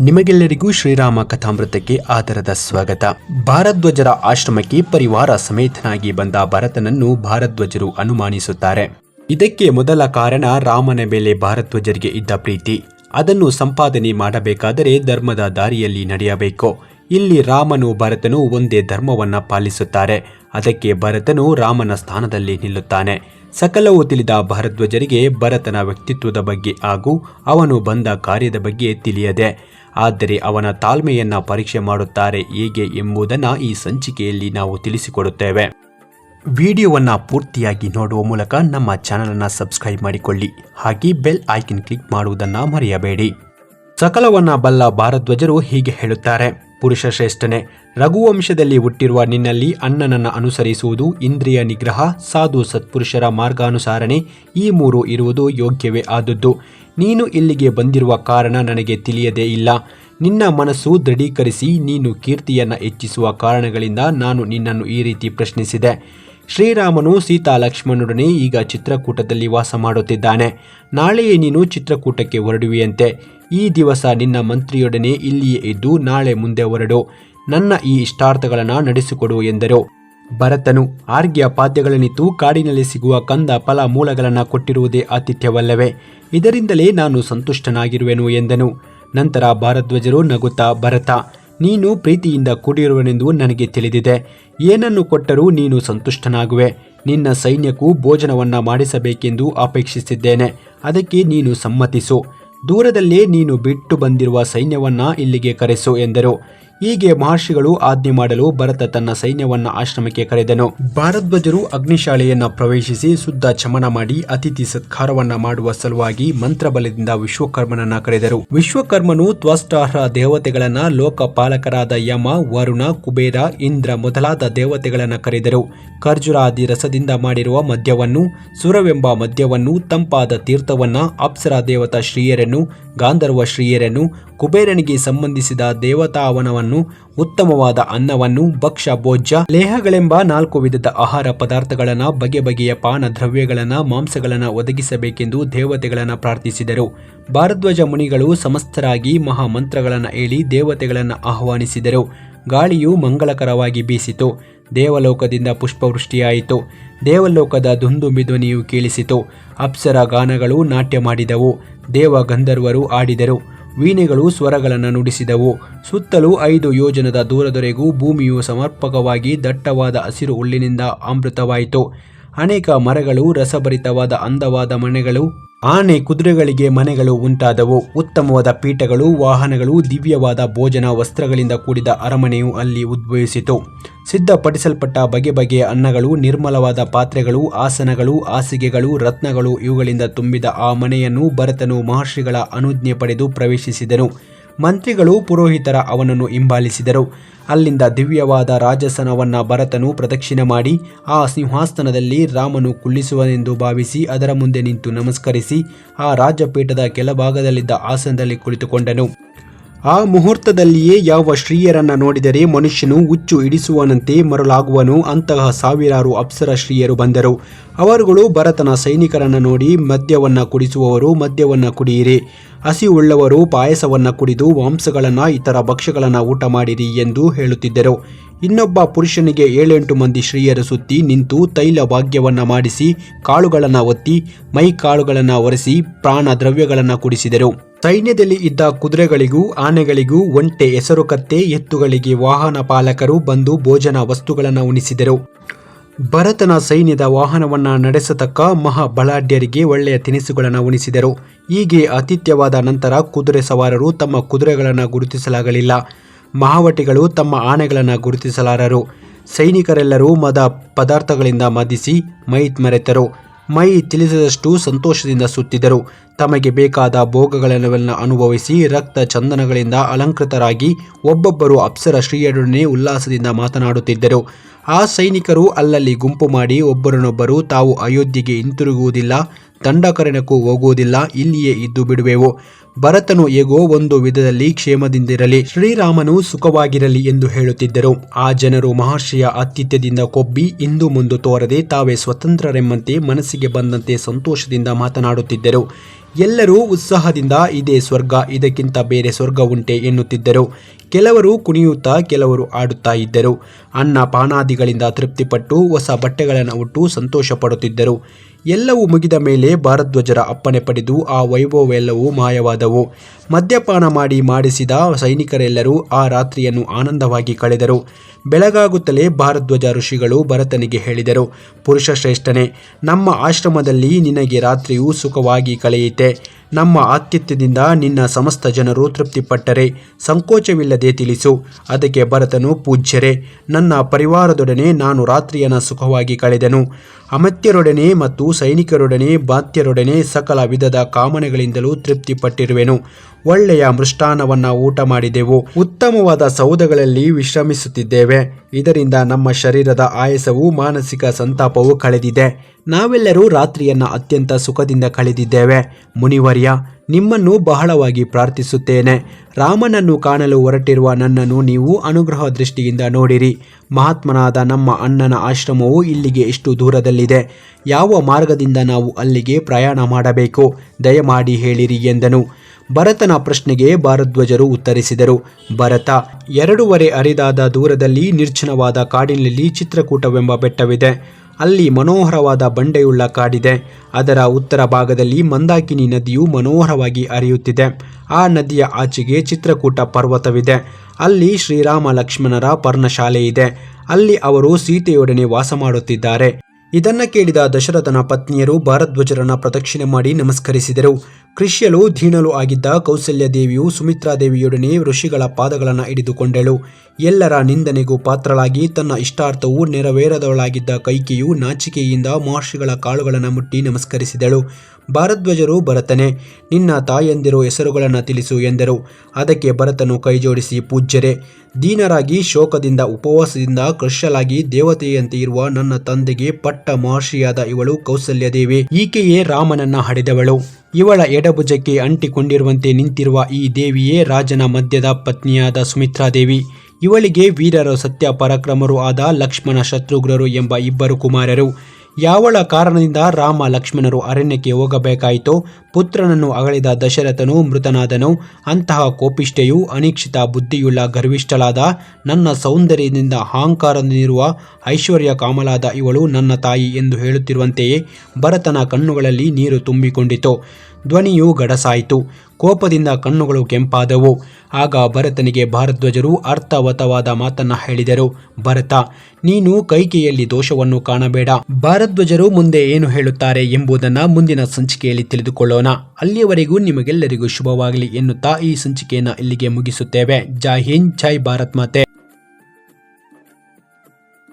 ನಿಮಗೆಲ್ಲರಿಗೂ ಶ್ರೀರಾಮ ಕಥಾಮೃತಕ್ಕೆ ಆದರದ ಸ್ವಾಗತ. ಭಾರದ್ವಜರ ಆಶ್ರಮಕ್ಕೆ ಪರಿವಾರ ಸಮೇತನಾಗಿ ಬಂದ ಭರತನನ್ನು ಭಾರದ್ವಜರು ಅನುಮಾನಿಸುತ್ತಾರೆ. ಇದಕ್ಕೆ ಮೊದಲ ಕಾರಣ ರಾಮನ ಮೇಲೆ ಭಾರದ್ವಜರಿಗೆ ಇದ್ದ ಪ್ರೀತಿ. ಅದನ್ನು ಸಂಪಾದನೆ ಮಾಡಬೇಕಾದರೆ ಧರ್ಮದ ದಾರಿಯಲ್ಲಿ ನಡೆಯಬೇಕು. ಇಲ್ಲಿ ರಾಮನು ಭರತನು ಒಂದೇ ಧರ್ಮವನ್ನ ಪಾಲಿಸುತ್ತಾರೆ. ಅದಕ್ಕೆ ಭರತನು ರಾಮನ ಸ್ಥಾನದಲ್ಲಿ ನಿಲ್ಲುತ್ತಾನೆ. ಸಕಲವು ತಿಳಿದ ಭರದ್ವಜರಿಗೆ ಭರತನ ವ್ಯಕ್ತಿತ್ವದ ಬಗ್ಗೆ ಹಾಗೂ ಅವನು ಬಂದ ಕಾರ್ಯದ ಬಗ್ಗೆ ತಿಳಿಯದೆ. ಆದರೆ ಅವನ ತಾಳ್ಮೆಯನ್ನ ಪರೀಕ್ಷೆ ಮಾಡುತ್ತಾರೆ ಹೇಗೆ ಎಂಬುದನ್ನು ಈ ಸಂಚಿಕೆಯಲ್ಲಿ ನಾವು ತಿಳಿಸಿಕೊಡುತ್ತೇವೆ. ವಿಡಿಯೋವನ್ನು ಪೂರ್ತಿಯಾಗಿ ನೋಡುವ ಮೂಲಕ ನಮ್ಮ ಚಾನಲನ್ನು ಸಬ್ಸ್ಕ್ರೈಬ್ ಮಾಡಿಕೊಳ್ಳಿ. ಹಾಗೆ ಬೆಲ್ ಐಕನ್ ಕ್ಲಿಕ್ ಮಾಡುವುದನ್ನು ಮರೆಯಬೇಡಿ. ಸಕಲವನ್ನ ಬಲ್ಲ ಭಾರಧ್ವಜರು ಹೀಗೆ ಹೇಳುತ್ತಾರೆ. ಪುರುಷ ಶ್ರೇಷ್ಠನೇ. ರಘುವಂಶದಲ್ಲಿ ಹುಟ್ಟಿರುವ ನಿನ್ನಲ್ಲಿ ಅಣ್ಣನನ್ನು ಅನುಸರಿಸುವುದು ಇಂದ್ರಿಯ ನಿಗ್ರಹ, ಸಾಧು ಸತ್ಪುರುಷರ ಮಾರ್ಗಾನುಸಾರಣೆ, ಈ ಮೂರು ಇರುವುದು ಯೋಗ್ಯವೇ ಆದದ್ದು. ನೀನು ಇಲ್ಲಿಗೆ ಬಂದಿರುವ ಕಾರಣ ನನಗೆ ತಿಳಿಯದೇ ಇಲ್ಲ. ನಿನ್ನ ಮನಸ್ಸು ದೃಢೀಕರಿಸಿ ನೀನು ಕೀರ್ತಿಯನ್ನು ಹೆಚ್ಚಿಸುವ ಕಾರಣಗಳಿಂದ ನಾನು ನಿನ್ನನ್ನು ಈ ರೀತಿ ಪ್ರಶ್ನಿಸಿದೆ. ಶ್ರೀರಾಮನು ಸೀತಾ ಲಕ್ಷ್ಮಣನೊಡನೆ ಈಗ ಚಿತ್ರಕೂಟದಲ್ಲಿ ವಾಸ ಮಾಡುತ್ತಿದ್ದಾನೆ. ನಾಳೆಯೇ ನೀನು ಚಿತ್ರಕೂಟಕ್ಕೆ ಹೊರಡುವಿಯಂತೆ. ಈ ದಿವಸ ನಿನ್ನ ಮಂತ್ರಿಯೊಡನೆ ಇಲ್ಲಿಯೇ ಇದ್ದು ನಾಳೆ ಮುಂದೆ ಹೊರಡು. ನನ್ನ ಈ ಇಷ್ಟಾರ್ಥಗಳನ್ನು ನಡೆಸಿಕೊಡು ಎಂದರು. ಭರತನು, ಆರ್ಗ್ಯ ಪಾದ್ಯಗಳನ್ನಿತ್ತು ಕಾಡಿನಲ್ಲಿ ಸಿಗುವ ಕಂದ ಫಲ ಮೂಲಗಳನ್ನು ಕೊಟ್ಟಿರುವುದೇ ಆತಿಥ್ಯವಲ್ಲವೇ. ಇದರಿಂದಲೇ ನಾನು ಸಂತುಷ್ಟನಾಗಿರುವೆನು ಎಂದನು. ನಂತರ ಭಾರಧ್ವಜರು ನಗುತ್ತಾ, ಭರತ, ನೀನು ಪ್ರೀತಿಯಿಂದ ಕೂಡಿರುವನೆಂದು ನನಗೆ ತಿಳಿದಿದೆ. ಏನನ್ನು ಕೊಟ್ಟರೂ ನೀನು ಸಂತುಷ್ಟನಾಗುವೆ. ನಿನ್ನ ಸೈನ್ಯಕ್ಕೂ ಭೋಜನವನ್ನು ಮಾಡಿಸಬೇಕೆಂದು ಅಪೇಕ್ಷಿಸಿದ್ದೇನೆ. ಅದಕ್ಕೆ ನೀನು ಸಮ್ಮತಿಸು. ದೂರದಲ್ಲೇ ನೀನು ಬಿಟ್ಟು ಬಂದಿರುವ ಸೈನ್ಯವನ್ನ ಇಲ್ಲಿಗೆ ಕರೆಸು ಎಂದರು. ಹೀಗೆ ಮಹರ್ಷಿಗಳು ಆಜ್ಞೆ ಮಾಡಲು ಭರತ ತನ್ನ ಸೈನ್ಯವನ್ನ ಆಶ್ರಮಕ್ಕೆ ಕರೆದನು. ಭಾರದ್ವಜರು ಅಗ್ನಿಶಾಲೆಯನ್ನ ಪ್ರವೇಶಿಸಿ ಶುದ್ಧ ಚಮನ ಮಾಡಿ ಅತಿಥಿ ಸತ್ಕಾರವನ್ನ ಮಾಡುವ ಸಲುವಾಗಿ ಮಂತ್ರಬಲದಿಂದ ವಿಶ್ವಕರ್ಮನನ್ನ ಕರೆದರು. ವಿಶ್ವಕರ್ಮನು ತ್ವಷ್ಟಾರ್ಹ ದೇವತೆಗಳನ್ನ ಲೋಕಪಾಲಕರಾದ ಯಮ, ವರುಣ, ಕುಬೇರ, ಇಂದ್ರ ಮೊದಲಾದ ದೇವತೆಗಳನ್ನ ಕರೆದರು. ಖರ್ಜುರಾದಿ ರಸದಿಂದ ಮಾಡಿರುವ ಮದ್ಯವನ್ನು, ಸುರವೆಂಬ ಮದ್ಯವನ್ನು, ತಂಪಾದ ತೀರ್ಥವನ್ನ, ಅಪ್ಸರ ದೇವತಾ ಶ್ರೀಯರನ್ನು ಗಾಂಧರ್ವ ಶ್ರೀಯರನ್ನು ಕುಬೇರನಿಗೆ ಸಂಬಂಧಿಸಿದ ದೇವತಾವನವನ್ನು, ಉತ್ತಮವಾದ ಅನ್ನವನ್ನು ಭಕ್ಷ ಭೋಜ್ಯ, ಲೇಹಗಳೆಂಬ ನಾಲ್ಕು ವಿಧದ ಆಹಾರ ಪದಾರ್ಥಗಳನ್ನು, ಬಗೆ ಬಗೆಯ ಪಾನ ದ್ರವ್ಯಗಳನ್ನು, ಮಾಂಸಗಳನ್ನು ಒದಗಿಸಬೇಕೆಂದು ದೇವತೆಗಳನ್ನು ಪ್ರಾರ್ಥಿಸಿದರು. ಭಾರದ್ವಾಜ ಮುನಿಗಳು ಸಮಸ್ತರಾಗಿ ಮಹಾಮಂತ್ರಗಳನ್ನು ಹೇಳಿ ದೇವತೆಗಳನ್ನು ಆಹ್ವಾನಿಸಿದರು. ಗಾಳಿಯು ಮಂಗಳಕರವಾಗಿ ಬೀಸಿತು. ದೇವಲೋಕದಿಂದ ಪುಷ್ಪವೃಷ್ಟಿಯಾಯಿತು. ದೇವಲೋಕದ ದುಂದುಂಬಿ ಧ್ವನಿಯು ಕೇಳಿಸಿತು. ಅಪ್ಸರ ಗಾನಗಳು ನಾಟ್ಯ ಮಾಡಿದವು. ದೇವ ಗಂಧರ್ವರು ಆಡಿದರು. ವೀಣೆಗಳು ಸ್ವರಗಳನ್ನು ನುಡಿಸಿದವು. ಸುತ್ತಲೂ ಐದು ಯೋಜನದ ದೂರದೊರೆಗೂ ಭೂಮಿಯು ಸಮರ್ಪಕವಾಗಿ ದಟ್ಟವಾದ ಹಸಿರು ಹುಲ್ಲಿನಿಂದ ಅಮೃತವಾಯಿತು ಅನೇಕ ಮರಗಳು, ರಸಭರಿತವಾದ ಅಂದವಾದ ಮನೆಗಳು, ಆನೆ ಕುದುರೆಗಳಿಗೆ ಮನೆಗಳು ಉಂಟಾದವು. ಉತ್ತಮವಾದ ಪೀಠಗಳು, ವಾಹನಗಳು, ದಿವ್ಯವಾದ ಭೋಜನ ವಸ್ತ್ರಗಳಿಂದ ಕೂಡಿದ ಅರಮನೆಯು ಅಲ್ಲಿ ಉದ್ಭವಿಸಿತು. ಸಿದ್ಧಪಡಿಸಲ್ಪಟ್ಟ ಬಗೆ ಬಗೆಯ ಅನ್ನಗಳು, ನಿರ್ಮಲವಾದ ಪಾತ್ರೆಗಳು, ಆಸನಗಳು, ಹಾಸಿಗೆಗಳು, ರತ್ನಗಳು, ಇವುಗಳಿಂದ ತುಂಬಿದ ಆ ಮನೆಯನ್ನು ಭರತನು ಮಹರ್ಷಿಗಳ ಅನುಜ್ಞೆ ಪಡೆದು ಪ್ರವೇಶಿಸಿದನು. ಮಂತ್ರಿಗಳು ಪುರೋಹಿತರ ಅವನನ್ನು ಹಿಂಬಾಲಿಸಿದರು. ಅಲ್ಲಿಂದ ದಿವ್ಯವಾದ ರಾಜಸನವನ್ನ ಭರತನು ಪ್ರದಕ್ಷಿಣೆ ಮಾಡಿ, ಆ ಸಿಂಹಾಸನದಲ್ಲಿ ರಾಮನು ಕುಳ್ಳಿಸುವನೆಂದು ಭಾವಿಸಿ ಅದರ ಮುಂದೆ ನಿಂತು ನಮಸ್ಕರಿಸಿ, ಆ ರಾಜಪೀಠದ ಕೆಳಭಾಗದಲ್ಲಿದ್ದ ಆಸನದಲ್ಲಿ ಕುಳಿತುಕೊಂಡನು. ಆ ಮುಹೂರ್ತದಲ್ಲಿಯೇ ಯಾವ ಶ್ರೀಯರನ್ನ ನೋಡಿದರೆ ಮನುಷ್ಯನು ಹುಚ್ಚು ಹಿಡಿಸುವನಂತೆ ಮರಳಾಗುವನು, ಅಂತಹ ಸಾವಿರಾರು ಅಪ್ಸರ ಶ್ರೀಯರು ಬಂದರು. ಅವರುಗಳು ಭರತನ ಸೈನಿಕರನ್ನ ನೋಡಿ, ಮದ್ಯವನ್ನ ಕುಡಿಸುವವರು ಮದ್ಯವನ್ನ ಕುಡಿಯಿರಿ ಹಸಿವುಳ್ಳವರು ಪಾಯಸವನ್ನ ಕುಡಿದು ಮಾಂಸಗಳನ್ನ ಇತರ ಭಕ್ಷ್ಯಗಳನ್ನ ಊಟ ಮಾಡಿರಿ ಎಂದು ಹೇಳುತ್ತಿದ್ದರು. ಇನ್ನೊಬ್ಬ ಪುರುಷನಿಗೆ ಏಳೆಂಟು ಮಂದಿ ಶ್ರೀಯರು ಸುತ್ತಿ ನಿಂತು ತೈಲ ಭಾಗ್ಯವನ್ನ ಮಾಡಿಸಿ, ಕಾಳುಗಳನ್ನ ಒತ್ತಿ, ಮೈ ಕಾಳುಗಳನ್ನ ಒರೆಸಿ ಪ್ರಾಣ ದ್ರವ್ಯಗಳನ್ನ ಕುಡಿಸಿದರು. ಸೈನ್ಯದಲ್ಲಿ ಇದ್ದ ಕುದುರೆಗಳಿಗೂ, ಆನೆಗಳಿಗೂ ಒಂಟೆ ಹೆಸರು ಕತ್ತೆ ಎತ್ತುಗಳಿಗೆ ವಾಹನ ಪಾಲಕರು ಬಂದು ಭೋಜನ ವಸ್ತುಗಳನ್ನು ಉಣಿಸಿದರು. ಭರತನ ಸೈನ್ಯದ ವಾಹನವನ್ನು ನಡೆಸತಕ್ಕ ಮಹಾಬಲಾಢ್ಯರಿಗೆ ಒಳ್ಳೆಯ ತಿನಿಸುಗಳನ್ನು ಉಣಿಸಿದರು. ಹೀಗೆ ಆತಿಥ್ಯವಾದ ನಂತರ ಕುದುರೆ ಸವಾರರು ತಮ್ಮ ಕುದುರೆಗಳನ್ನು ಗುರುತಿಸಲಾಗಲಿಲ್ಲ. ಮಹಾವಟಿಗಳು ತಮ್ಮ ಆನೆಗಳನ್ನು ಗುರುತಿಸಲಾರರು. ಸೈನಿಕರೆಲ್ಲರೂ ಮದ ಪದಾರ್ಥಗಳಿಂದ ಮದಿಸಿ ಮೈತ್ ಮರೆತರು. ಮೈ ತಿಳಿಸಿದಷ್ಟು ಸಂತೋಷದಿಂದ ಸುತ್ತಿದರು. ತಮಗೆ ಬೇಕಾದ ಭೋಗಗಳನ್ನೆಲ್ಲ ಅನುಭವಿಸಿ ರಕ್ತ ಚಂದನಗಳಿಂದ ಅಲಂಕೃತರಾಗಿ ಒಬ್ಬೊಬ್ಬರು ಅಪ್ಸರ ಶ್ರೀಯರೊಡನೆ ಉಲ್ಲಾಸದಿಂದ ಮಾತನಾಡುತ್ತಿದ್ದರು. ಆ ಸೈನಿಕರು ಅಲ್ಲಲ್ಲಿ ಗುಂಪು ಮಾಡಿ ಒಬ್ಬರನ್ನೊಬ್ಬರು ತಾವು ಅಯೋಧ್ಯೆಗೆ ಹಿಂತಿರುಗುವುದಿಲ್ಲ, ದಂಡಕರಣಕ್ಕೂ ಹೋಗುವುದಿಲ್ಲ, ಇಲ್ಲಿಯೇ ಇದ್ದು ಬಿಡುವೆವು. ಭರತನು ಹೇಗೋ ಒಂದು ವಿಧದಲ್ಲಿ ಕ್ಷೇಮದಿಂದಿರಲಿ, ಶ್ರೀರಾಮನು ಸುಖವಾಗಿರಲಿ ಎಂದು ಹೇಳುತ್ತಿದ್ದರು. ಆ ಜನರು ಮಹರ್ಷಿಯ ಆತಿಥ್ಯದಿಂದ ಕೊಬ್ಬಿ, ಇಂದು ಮುಂದು ತೋರದೆ ತಾವೇ ಸ್ವತಂತ್ರರೆಂಬಂತೆ ಮನಸ್ಸಿಗೆ ಬಂದಂತೆ ಸಂತೋಷದಿಂದ ಮಾತನಾಡುತ್ತಿದ್ದರು. ಎಲ್ಲರೂ ಉತ್ಸಾಹದಿಂದ, ಇದೇ ಸ್ವರ್ಗ, ಇದಕ್ಕಿಂತ ಬೇರೆ ಸ್ವರ್ಗ ಉಂಟೆ ಎನ್ನುತ್ತಿದ್ದರು. ಕೆಲವರು ಕುಣಿಯುತ್ತಾ, ಕೆಲವರು ಆಡುತ್ತಾ ಇದ್ದರು. ಅನ್ನ ಪಾನಾದಿಗಳಿಂದ ತೃಪ್ತಿಪಟ್ಟು ಹೊಸ ಬಟ್ಟೆಗಳನ್ನು ಉಟ್ಟು ಸಂತೋಷ ಪಡುತ್ತಿದ್ದರು ಎಲ್ಲವೂ ಮುಗಿದ ಮೇಲೆ ಭಾರದ್ವಾಜರ ಅಪ್ಪಣೆ ಪಡೆದು ಆ ವೈಭವವೆಲ್ಲವೂ ಮಾಯವಾದವು. ಮದ್ಯಪಾನ ಮಾಡಿ ಮಾಡಿಸಿದ ಸೈನಿಕರೆಲ್ಲರೂ ಆ ರಾತ್ರಿಯನ್ನು ಆನಂದವಾಗಿ ಕಳೆದರು. ಬೆಳಗಾಗುತ್ತಲೇ ಭಾರದ್ವಾಜ ಋಷಿಗಳು ಭರತನಿಗೆ ಹೇಳಿದರು, ಪುರುಷ ಶ್ರೇಷ್ಠನೇ, ನಮ್ಮ ಆಶ್ರಮದಲ್ಲಿ ನಿನಗೆ ರಾತ್ರಿಯು ಸುಖವಾಗಿ ಕಳೆಯಿತೆ. ನಮ್ಮ ಆತಿಥ್ಯದಿಂದ ನಿನ್ನ ಸಮಸ್ತ ಜನರು ತೃಪ್ತಿಪಟ್ಟರೆ. ಸಂಕೋಚವಿಲ್ಲದೆ ತಿಳಿಸು. ಅದಕ್ಕೆ ಭರತನು, ಪೂಜ್ಯರೇ, ನನ್ನ ಪರಿವಾರದೊಡನೆ ನಾನು ರಾತ್ರಿಯನ್ನು ಸುಖವಾಗಿ ಕಳೆದೆನು. ಅಮತ್ಯರೊಡನೆ ಮತ್ತು ಸೈನಿಕರೊಡನೆ, ಬಾತ್ಯರೊಡನೆ ಸಕಲ ವಿಧದ ಕಾಮನೆಗಳಿಂದಲೂ ತೃಪ್ತಿಪಟ್ಟಿರುವೆನು. ಒಳ್ಳೆಯ ಮೃಷ್ಟಾನವನ್ನ ಊಟ ಮಾಡಿದೆವು. ಉತ್ತಮವಾದ ಸೌಧಗಳಲ್ಲಿ ವಿಶ್ರಮಿಸುತ್ತಿದ್ದೇವೆ. ಇದರಿಂದ ನಮ್ಮ ಶರೀರದ ಆಯಸವು ಮಾನಸಿಕ ಸಂತಾಪವು ಕಳೆದಿದೆ. ನಾವೆಲ್ಲರೂ ರಾತ್ರಿಯನ್ನ ಅತ್ಯಂತ ಸುಖದಿಂದ ಕಳೆದಿದ್ದೇವೆ. ಮುನಿವರ್ಯ, ನಿಮ್ಮನ್ನು ಬಹಳವಾಗಿ ಪ್ರಾರ್ಥಿಸುತ್ತೇನೆ. ರಾಮನನ್ನು ಕಾಣಲು ಹೊರಟಿರುವ ನನ್ನನ್ನು ನೀವು ಅನುಗ್ರಹ ದೃಷ್ಟಿಯಿಂದ ನೋಡಿರಿ. ಮಹಾತ್ಮನಾದ ನಮ್ಮ ಅಣ್ಣನ ಆಶ್ರಮವು ಇಲ್ಲಿಗೆ ಎಷ್ಟು ದೂರದಲ್ಲಿದೆ. ಯಾವ ಮಾರ್ಗದಿಂದ ನಾವು ಅಲ್ಲಿಗೆ ಪ್ರಯಾಣ ಮಾಡಬೇಕು? ದಯಮಾಡಿ ಹೇಳಿರಿ ಎಂದನು. ಭರತನ ಪ್ರಶ್ನೆಗೆ ಭಾರದ್ವಾಜರು ಉತ್ತರಿಸಿದರು. ಭರತ, ಎರಡೂವರೆ ಅರಿದಾದ ದೂರದಲ್ಲಿ ನಿರ್ಜನವಾದ ಕಾಡಿನಲ್ಲಿ ಚಿತ್ರಕೂಟವೆಂಬ ಬೆಟ್ಟವಿದೆ. ಅಲ್ಲಿ ಮನೋಹರವಾದ ಬಂಡೆಯುಳ್ಳ ಕಾಡಿದೆ. ಅದರ ಉತ್ತರ ಭಾಗದಲ್ಲಿ ಮಂದಾಕಿನಿ ನದಿಯು ಮನೋಹರವಾಗಿ ಹರಿಯುತ್ತಿದೆ. ಆ ನದಿಯ ಆಚೆಗೆ ಚಿತ್ರಕೂಟ ಪರ್ವತವಿದೆ. ಅಲ್ಲಿ ಶ್ರೀರಾಮ ಲಕ್ಷ್ಮಣರ ಪರ್ಣಶಾಲೆ ಇದೆ ಅಲ್ಲಿ ಅವರು ಸೀತೆಯೊಡನೆ ವಾಸ ಮಾಡುತ್ತಿದ್ದಾರೆ. ಇದನ್ನ ಕೇಳಿದ ದಶರಥನ ಪತ್ನಿಯರು ಭಾರದ್ವಜರನ್ನ ಪ್ರದಕ್ಷಿಣೆ ಮಾಡಿ ನಮಸ್ಕರಿಸಿದರು. ಕೃಷ್ಯಲು ಧೀಣಲು ಆಗಿದ್ದ ಕೌಸಲ್ಯ ದೇವಿಯು ಸುಮಿತ್ರಾದೇವಿಯೊಡನೆ ಋಷಿಗಳ ಪಾದಗಳನ್ನು ಹಿಡಿದುಕೊಂಡಳು. ಎಲ್ಲರ ನಿಂದನೆಗೂ ಪಾತ್ರಳಾಗಿ ತನ್ನ ಇಷ್ಟಾರ್ಥವು ನೆರವೇರದವಳಾಗಿದ್ದ ಕೈಕೆಯು ನಾಚಿಕೆಯಿಂದ ಮಹರ್ಷಿಗಳ ಕಾಳುಗಳನ್ನು ಮುಟ್ಟಿ ನಮಸ್ಕರಿಸಿದಳು. ಭಾರದ್ವಾಜರು ಭರತನೇ, ನಿನ್ನ ತಾಯಂದಿರು ಹೆಸರುಗಳನ್ನು ತಿಳಿಸು ಎಂದರು. ಅದಕ್ಕೆ ಭರತನು ಕೈಜೋಡಿಸಿ, ಪೂಜ್ಯರೇ, ದೀನರಾಗಿ ಶೋಕದಿಂದ, ಉಪವಾಸದಿಂದ ಕೃಷ್ಯಲಾಗಿ ದೇವತೆಯಂತೆ ಇರುವ ನನ್ನ ತಂದೆಗೆ ಪಟ್ಟ ಮಹರ್ಷಿಯಾದ ಇವಳು ಕೌಸಲ್ಯದೇವಿ. ಈಕೆಯೇ ರಾಮನನ್ನ ಹಡೆದವಳು. ಇವಳ ಎಡಭುಜಕ್ಕೆ ಅಂಟಿಕೊಂಡಿರುವಂತೆ ನಿಂತಿರುವ ಈ ದೇವಿಯೇ ರಾಜನ ಮಧ್ಯದ ಪತ್ನಿಯಾದ ಸುಮಿತ್ರಾದೇವಿ. ಇವಳಿಗೆ ವೀರರು, ಸತ್ಯ ಪರಾಕ್ರಮರು ಆದ ಲಕ್ಷ್ಮಣ ಶತ್ರುಘ್ನರು ಎಂಬ ಇಬ್ಬರು ಕುಮಾರರು. ಯಾವಳ ಕಾರಣದಿಂದ ರಾಮ ಲಕ್ಷ್ಮಣರು ಅರಣ್ಯಕ್ಕೆ ಹೋಗಬೇಕಾಯಿತು, ಪುತ್ರನನ್ನು ಅಗಳಿದ ದಶರಥನು ಮೃತನಾದನು. ಅಂತಹ ಕೋಪಿಷ್ಠೆಯು ಅನಿಕ್ಷಿತ ಬುದ್ಧಿಯುಳ್ಳ ಗರ್ವಿಷ್ಠಳಾದ, ನನ್ನ ಸೌಂದರ್ಯದಿಂದ ಅಹಂಕಾರದಿಂದಿರುವ ಐಶ್ವರ್ಯ ಕಾಮಲಾದ ಇವಳು ನನ್ನ ತಾಯಿ ಎಂದು ಹೇಳುತ್ತಿರುವಂತೆಯೇ, ಭರತನ ಕಣ್ಣುಗಳಲ್ಲಿ ನೀರು ತುಂಬಿಕೊಂಡಿತು. ಧ್ವನಿಯು ಗಡಸಾಯಿತು. ಕೋಪದಿಂದ ಕಣ್ಣುಗಳು ಕೆಂಪಾದವು. ಆಗ ಭರತನಿಗೆ ಭಾರಧ್ವಜರು ಅರ್ಥವತವಾದ ಮಾತನ್ನ ಹೇಳಿದರು. ಭರತ, ನೀನು ಕೈಕೆಯಲ್ಲಿ ದೋಷವನ್ನು ಕಾಣಬೇಡ. ಭಾರಧ್ವಜರು ಮುಂದೆ ಏನು ಹೇಳುತ್ತಾರೆ ಎಂಬುದನ್ನು ಮುಂದಿನ ಸಂಚಿಕೆಯಲ್ಲಿ ತಿಳಿದುಕೊಳ್ಳೋಣ. ಅಲ್ಲಿಯವರೆಗೂ ನಿಮಗೆಲ್ಲರಿಗೂ ಶುಭವಾಗಲಿ ಎನ್ನುತ್ತಾ ಈ ಸಂಚಿಕೆಯನ್ನು ಇಲ್ಲಿಗೆ ಮುಗಿಸುತ್ತೇವೆ. ಜೈ ಹಿಂದ್, ಜೈ ಭಾರತ್ ಮಾತೆ.